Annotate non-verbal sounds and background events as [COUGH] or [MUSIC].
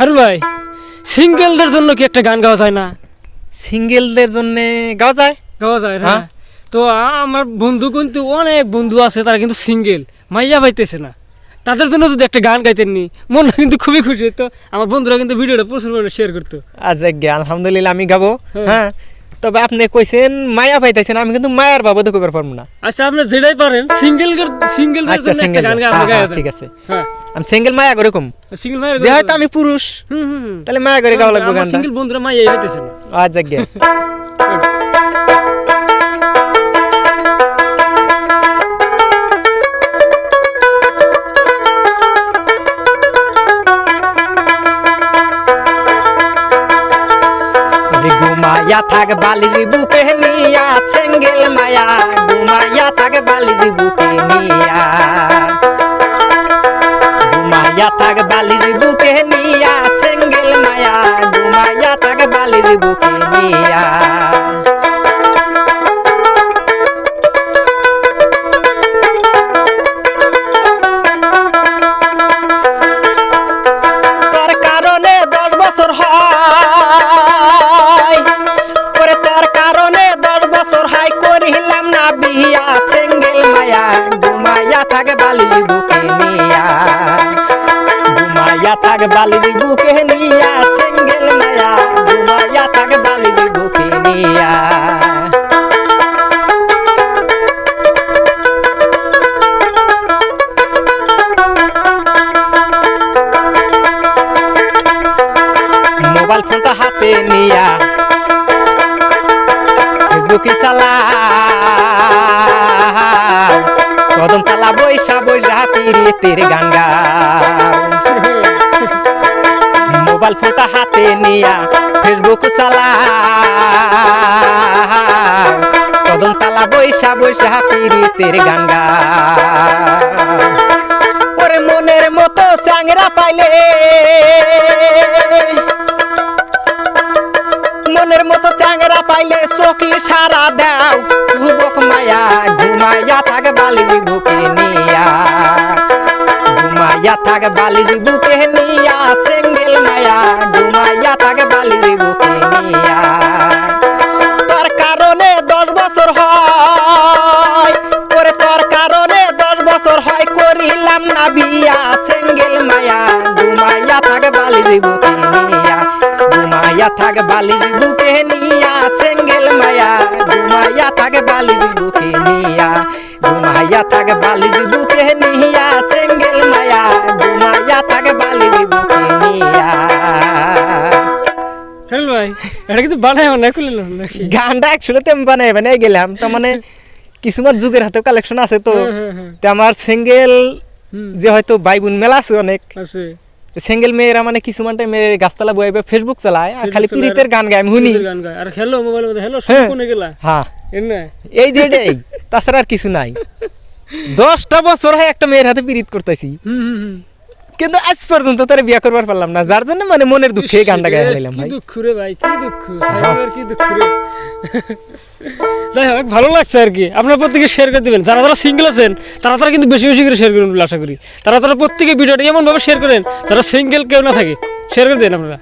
হারুন ভাই সিঙ্গেলদের জন্য কি একটা গান গাওয়া যায় না? সিঙ্গেলদের জন্য গাওয়া যায়? গাওয়া যায় হ্যাঁ। তো আমার বন্ধু কিন্তু অনেক বন্ধু আছে তারা কিন্তু সিঙ্গেল মাইয়া পাইতেছে না। তাদের জন্য যদি একটা গান গাইতেন নি মনটা কিন্তু খুবই খুশি হতো আমার বন্ধুরা কিন্তু ভিডিওটা প্রচুর পরিমাণে শেয়ার করতো। আজ আজ্ঞে আলহামদুলিল্লাহ আমি গাবো। হ্যাঁ। তবে আপনি কইছেন মায়া পাইতেছেন আমি কিন্তু মায়ার বাবদ কইবার পারব না। আচ্ছা আপনি যেটাই পারেন সিঙ্গেল সিঙ্গেল আচ্ছা জন্য একটা সিঙ্গেল ঠিক আছে। হ্যাঁ। আমি সিঙ্গেল মায়া করে কম। সিঙ্গেল মায়া যে হয়তো আমি পুরুষ হুম হুম হুম। তাহলে মায়া করে গাওয়া লাগবে গান সিঙ্গেল বন্ধুরা মায়া হইতেছে না। আজ আজ্ঞে ঘুমাইয়া থাক বালির বুকে নিয়া, সেঙ্গেল মায়া ঘুমাইয়া থাক বালির বুকে নিয়া। ঘুমাইয়া থাক বালির বুকে নিয়া, সেঙ্গেল মায়া ঘুমাইয়া থাক বালির বুকে নিয়া। থাকে বালির বুকে নিয়া, সেঙ্গেল মায়া, ঘুমাইয়া থাকে বালির বুকে নিয়া। মোবাইল ফোনটা হাতে নিয়া, ফেসবুকে চালা কদম তালা বৈশা বৈশা পিরিতের গান গাও মোবাইল ফোনটা হাতে নিয়া ফেসবুক চালা কদম তালা বৈশা বৈশা পিরিতের গান গাও ওরে মনের মতো চাংরা পাইলে। মনের মতো চাংরা পাইলে চকি সারা দাও। যুবক মায়া ঘুমাইয়া থাক বালির বুকে নিয়া। ঘুমাইয়া থাক বুকে নিয়া সেঙ্গেল মায়া, ঘুমাইয়া থাক বালির বুকে নিয়া। তোর কারণে দশ বছর হয় তোর কারণে দশ বছর হয়, করিলাম না বিয়া। সেঙ্গেল মায়া, ঘুমাইয়া থাক বালির বুকে নিয়া। ঘুমাইয়া থাক বালির বুকে নিয়া, সেঙ্গেল মায়া, ঘুমাইয়া থাক বালির বুকে নিয়া। ঘুমাইয়া থাক বালির বুকে নিয়া। এটা কিন্তু বানায় না খুলে নাকি? গানটা একচুয়ালি তেমন বানাই বানাই গেলাম। তার মানে কিছুমান যুগের হাতে কালেকশন আছে তো। হ্যাঁ, হ্যাঁ, হ্যাঁ। তে আমার সিঙ্গেল যে হয়তো ভাই বোন মেলা আছে অনেক আছে। সিঙ্গেল মেয়েরা মানে কিছুমান টাইমে গাছতলা বইবে ফেসবুক চালায় আর খালি Facebook গান গায় আমি শুনি। আর হ্যালো মোবাইল মধ্যে হ্যালো হ্যাঁ। গেলা? হ্যাঁ। এই যে এটাই তাছাড়া আর কিছু নাই। [LAUGHS] দশটা বছর হয় একটা মেয়ের হাতে পিরিত করতেছি। কিন্তু আজ পর্যন্ত তারা বিয়ে করবার পারলাম না যার জন্য মানে মনের দুঃখে গানটা গায়ে ফেলাম ভাই। দুঃখ রে ভাই কি দুঃখ কি দুঃখ রে? যাই হোক ভালো লাগছে আর কি। আপনারা প্রত্যেকে শেয়ার করে দিবেন। যারা যারা সিঙ্গেল আছেন তারা তারা কিন্তু বেশি বেশি করে শেয়ার করবেন বলে আশা করি। তারা তারা প্রত্যেকে ভিডিওটা এমনভাবে শেয়ার করেন যারা সিঙ্গেল কেউ না থাকে শেয়ার করে দেন আপনারা।